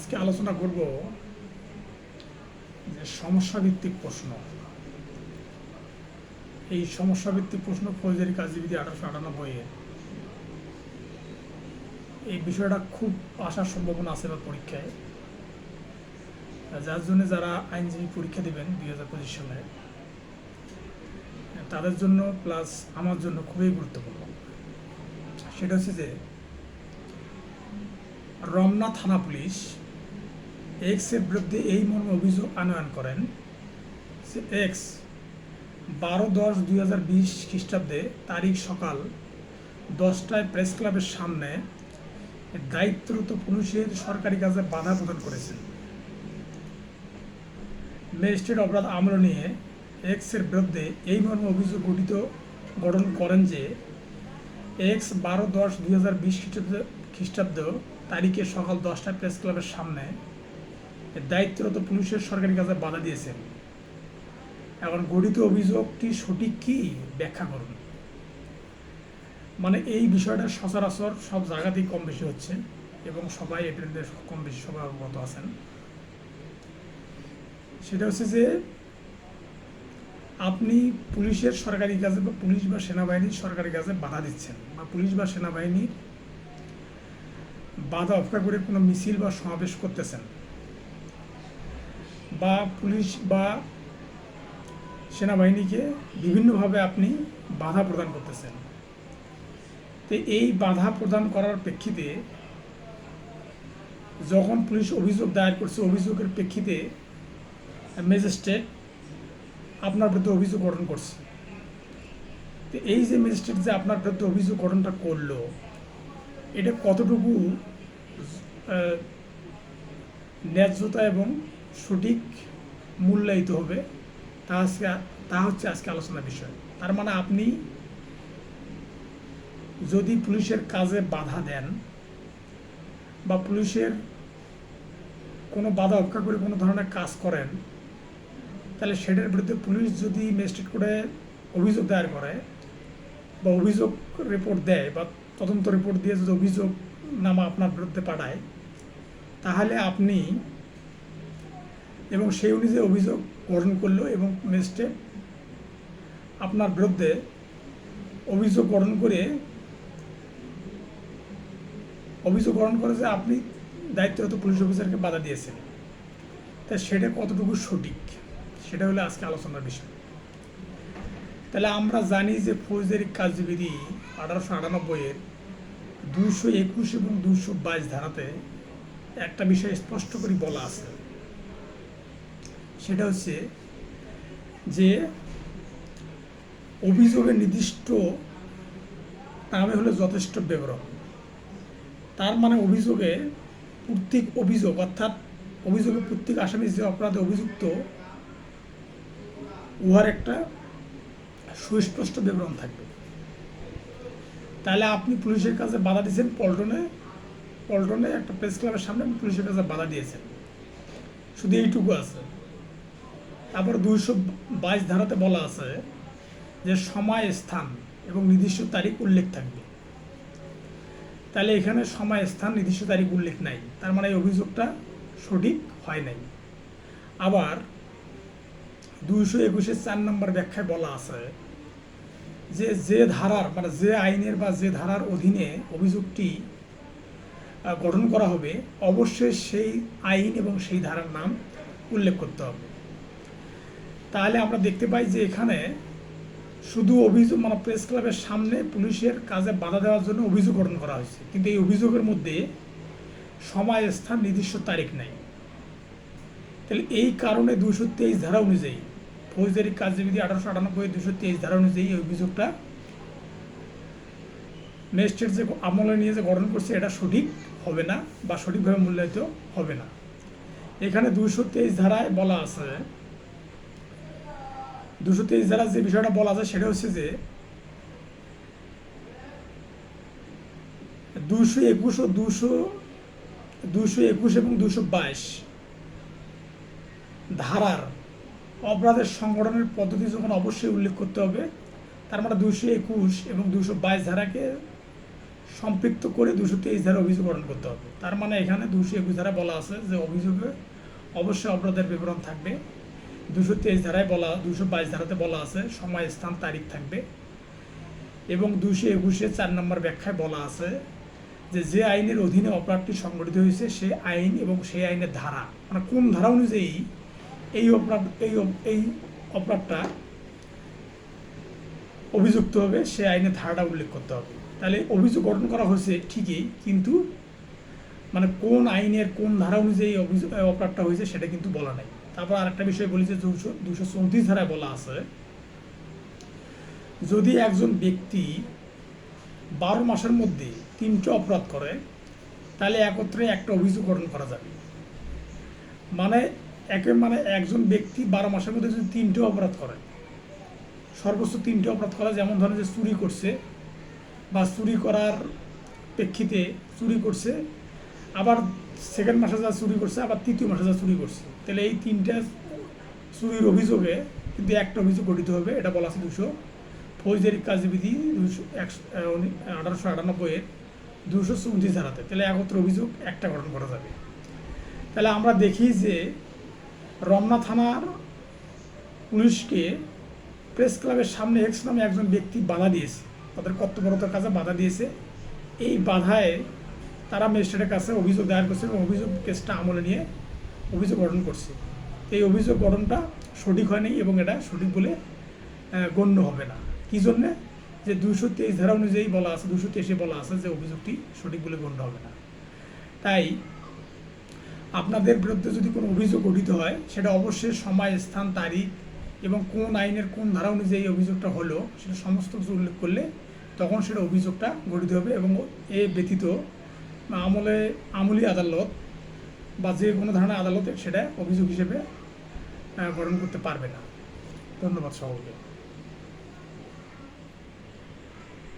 আজকে আলোচনা করব যে সমস্যা ভিত্তিক প্রশ্ন। এই সমস্যা ভিত্তিক প্রশ্ন ফৌজদারি কাজবিধি আঠারোশো আটানব্বই এই বিষয়টা খুব আসার সম্ভাবনা আছে এবার পরীক্ষায়। যার জন্য যারা আইনজীবী পরীক্ষা দেবেন দুই হাজার পঁচিশ সালে, তাদের জন্য প্লাস আমার জন্য খুবই গুরুত্বপূর্ণ। সেটা হচ্ছে যে রমনা থানা পুলিশ এক্সের বিরুদ্ধে এই মর্মে অভিযোগ আনয়ন করেন যে এক্স বারো দশ দুই হাজার বিশ খ্রিস্টাব্দে তারিখ সকাল দশটায় প্রেস ক্লাবের সামনে দায়িত্বরত পুলিশের সরকারি কাজে বাধা প্রদান করেছেন। ম্যাজিস্ট্রেট অপরাধ আমল নিয়ে এক্সের বিরুদ্ধে এই মর্মে অভিযোগ গঠিত, গঠন করেন যে এক্স বারো দশ দুই হাজার বিশ খ্রিস্টাব্দ খ্রিস্টাব্দ তারিখে সকাল দশটায় প্রেস ক্লাবের সামনে দায়িত্বরত পুলিশের সরকারি কাজে বাধা দিয়েছেন এখন গঠিত অভিযোগটি সঠিক কি? ব্যাখ্যা করুন। মানে এই বিষয়টা সচরাচর সব জায়গাতেই কম বেশি হচ্ছে এবং সবাই এটাতে কম বেশি সবাই অবগত আছেন। সেটা হচ্ছে যে আপনি পুলিশের সরকারি কাজে বা পুলিশ বা সেনাবাহিনীর সরকারি কাজে বাধা দিচ্ছেন বা পুলিশ বা সেনাবাহিনীর বাধা অপেক্ষা করে কোনো মিছিল বা সমাবেশ করতেছেন। বা পুলিশ বা সেনাবাহিনীকে বিভিন্নভাবে আপনি বাধা প্রদান করতেছেন। তো এই বাধা প্রদান করার প্রেক্ষিতে যখন পুলিশ অভিযোগ দায়ের করছে, অভিযোগের প্রেক্ষিতে ম্যাজিস্ট্রেট আপনার বিরুদ্ধে অভিযোগ গঠন করছে। তো এই যে ম্যাজিস্ট্রেট যে আপনার বিরুদ্ধে অভিযোগ গঠনটা করল, এটা কতটুকু ন্যায্যতা এবং সঠিক মূল্যায়িত হবে। তা আজকে, তা হচ্ছে আজকে আলোচনার বিষয়। তার মানে আপনি যদি পুলিশের কাজে বাধা দেন বা পুলিশের কোনো বাধা অপেক্ষা করে কোনো ধরনের কাজ করেন, তাহলে সেটার বিরুদ্ধে পুলিশ যদি ম্যাজিস্ট্রেট করে অভিযোগ দায়ের করে বা অভিযোগ রিপোর্ট দেয় বা তদন্ত রিপোর্ট দিয়ে যদি অভিযোগ নামা আপনার বিরুদ্ধে পাঠায়, তাহলে আপনি এবং সেই অনুযায়ী অভিযোগ গঠন করল এবং ম্যাজিস্ট্রেট আপনার বিরুদ্ধে অভিযোগ গঠন করে, অভিযোগ গ্রহণ করে যে আপনি দায়িত্বরত পুলিশ অফিসারকে বাধা দিয়েছেন। তা সেটা কতটুকু সঠিক? সেটা হলো আজকে আলোচনার বিষয়। তাহলে আমরা জানি যে ফৌজদারি কার্যবিধি আঠারোশো আটানব্বইয়ের দুশো একুশ এবং দুশো বাইশ ধারাতে একটা বিষয় স্পষ্ট করে বলা আছে। সেটা হচ্ছে যে অভিযোগের নির্দিষ্ট নামে হলো যথেষ্ট বিবরণ। তার মানে অভিযোগে প্রত্যেক অভিযোগ, অর্থাৎ অভিযোগে প্রত্যেক আসামি যে অপরাধে অভিযুক্ত, উহার একটা সুস্পষ্ট বিবরণ থাকবে। তাহলে আপনি পুলিশের কাছে বাধা দিয়েছেন পল্টনে পল্টনে একটা প্রেস ক্লাবের সামনে পুলিশের কাছে বাধা দিয়েছেন। শুধু এইটুকু আছে। তারপর দুইশো বাইশ ধারাতে বলা আছে যে সময় স্থান এবং নির্দিষ্ট তারিখ উল্লেখ থাকবে। তাহলে এখানে সময় স্থান, নির্দিষ্ট তারিখ উল্লেখ নাই। তার মানে এই অভিযোগটা সঠিক হয় নাই। আবার দুইশো একুশের চার নম্বর ব্যাখ্যায় বলা আছে যে যে ধারার মানে যে আইনের বা যে ধারার অধীনে অভিযোগটি গঠন করা হবে, অবশ্যই সেই আইন এবং সেই ধারার নাম উল্লেখ করতে হবে। তাহলে আমরা দেখতে পাই যে এখানে শুধু অভিযোগ মানে প্রেস ক্লাবের সামনে পুলিশের কাজে বাধা দেওয়ার জন্য অভিযোগ গঠন করা হয়েছে। কিন্তু এই অভিযোগের মধ্যে সময়, স্থান, নির্দিষ্ট তারিখ নাই। তাহলে এই কারণে দুশো তেইশ ধারা অনুযায়ী, ফৌজদারি কার্যবিধি আঠারোশো আটানব্বই দুশো তেইশ ধারা অনুযায়ী এই অভিযোগটা ম্যাজিস্ট্রেট যে আমলে নিয়ে যে গঠন করছে, এটা সঠিক হবে না বা সঠিকভাবে মূল্যায়িত হবে না। এখানে দুশো তেইশ ধারায় বলা আছে দুশো তেইশ ধারা যে বিষয়টা বলা আছে সেটা হচ্ছে যে দুশো একুশ ও দুশো দুশো একুশ এবং দুশো বাইশ ধারার অপরাধের সংগঠনের পদ্ধতি যখন অবশ্যই উল্লেখ করতে হবে, তার মানে দুশো একুশ এবং দুশো বাইশ ধারাকে সম্পৃক্ত করে দুশো তেইশ ধারা অভিযোগ গঠন করতে হবে। তার মানে এখানে দুশো একুশ ধারা বলা আছে যে অভিযোগে অবশ্যই অপরাধের বিবরণ থাকবে। দুশো তেইশ ধারায় বলা দুশো বাইশ ধারাতে বলা আছে সময় স্থান তারিখ থাকবে। এবং দুশো একুশে চার নম্বর ব্যাখ্যায় বলা আছে যে যে আইনের অধীনে অপরাধটি সংগঠিত হয়েছে, সে আইন এবং সেই আইনের ধারা। মানে কোন ধারা অনুযায়ী এই অপরাধ, এই এই অপরাধটা অভিযুক্ত হবে, সে আইনের ধারাটা উল্লেখ করতে হবে। তাহলে অভিযোগ গঠন করা হয়েছে ঠিকই, কিন্তু মানে কোন আইনের কোন ধারা অনুযায়ী অভিযোগ অপরাধটা হয়েছে সেটা কিন্তু বলা নাই। তারপর আরেকটা বিষয় বলি যে দুশো দুশো চৌত্রিশ ধারায় বলা আছে, যদি একজন ব্যক্তি বারো মাসের মধ্যে তিনটে অপরাধ করে, তাহলে একত্রে একটা অভিযোগ গঠন করা যাবে। মানে একে মানে একজন ব্যক্তি বারো মাসের মধ্যে যদি তিনটে অপরাধ করে, সর্বোচ্চ তিনটে অপরাধ করা, যেমন ধরেন যে চুরি করছে বা চুরি করার প্রেক্ষিতে চুরি করছে, আবার সেকেন্ড মাসে যা চুরি করছে, আবার তৃতীয় মাসে যা চুরি করছে। তাহলে এই তিনটা চুরির অভিযোগে কিন্তু একটা অভিযোগ গঠিত হবে, এটা বলা আছে দুশো। ফৌজদারি কাজবিধি দুশো একশো আঠারোশো আটানব্বইয়ের দুশো চৌত্রিশ ধারাতে। তাহলে একত্র অভিযোগ একটা গঠন করা যাবে। তাহলে আমরা দেখি যে রমনা থানার পুলিশকে প্রেস ক্লাবের সামনে এক্স নামে একজন ব্যক্তি বাধা দিয়েছে। তাদের কর্তব্যরত কাজে বাধা দিয়েছে। এই বাধায় তারা ম্যাজিস্ট্রেটের কাছে অভিযোগ দায়ের করছে এবং অভিযোগ কেসটা আমলে নিয়ে অভিযোগ গঠন করছে। এই অভিযোগ গঠনটা সঠিক হয়নি এবং এটা সঠিক বলে গণ্য হবে না। কী জন্যে? যে দুশো তেইশ ধারা অনুযায়ী বলা আছে দুশো তেইশে বলা আছে যে অভিযোগটি সঠিক বলে গণ্য হবে না। তাই আপনাদের বিরুদ্ধে যদি কোনো অভিযোগ গঠিত হয়, সেটা অবশ্যই সময়, স্থান, তারিখ এবং কোন আইনের কোন ধারা অনুযায়ী অভিযোগটা হলো, সেটা সমস্ত কিছু উল্লেখ করলে তখন সেটা অভিযোগটা গঠিত হবে এবং এ ব্যতীত আমলে আমলি আদালত বা যে কোনো ধরনের আদালতে সেটা অভিযোগ হিসেবে গঠন করতে পারবে না। ধন্যবাদ সকলকে।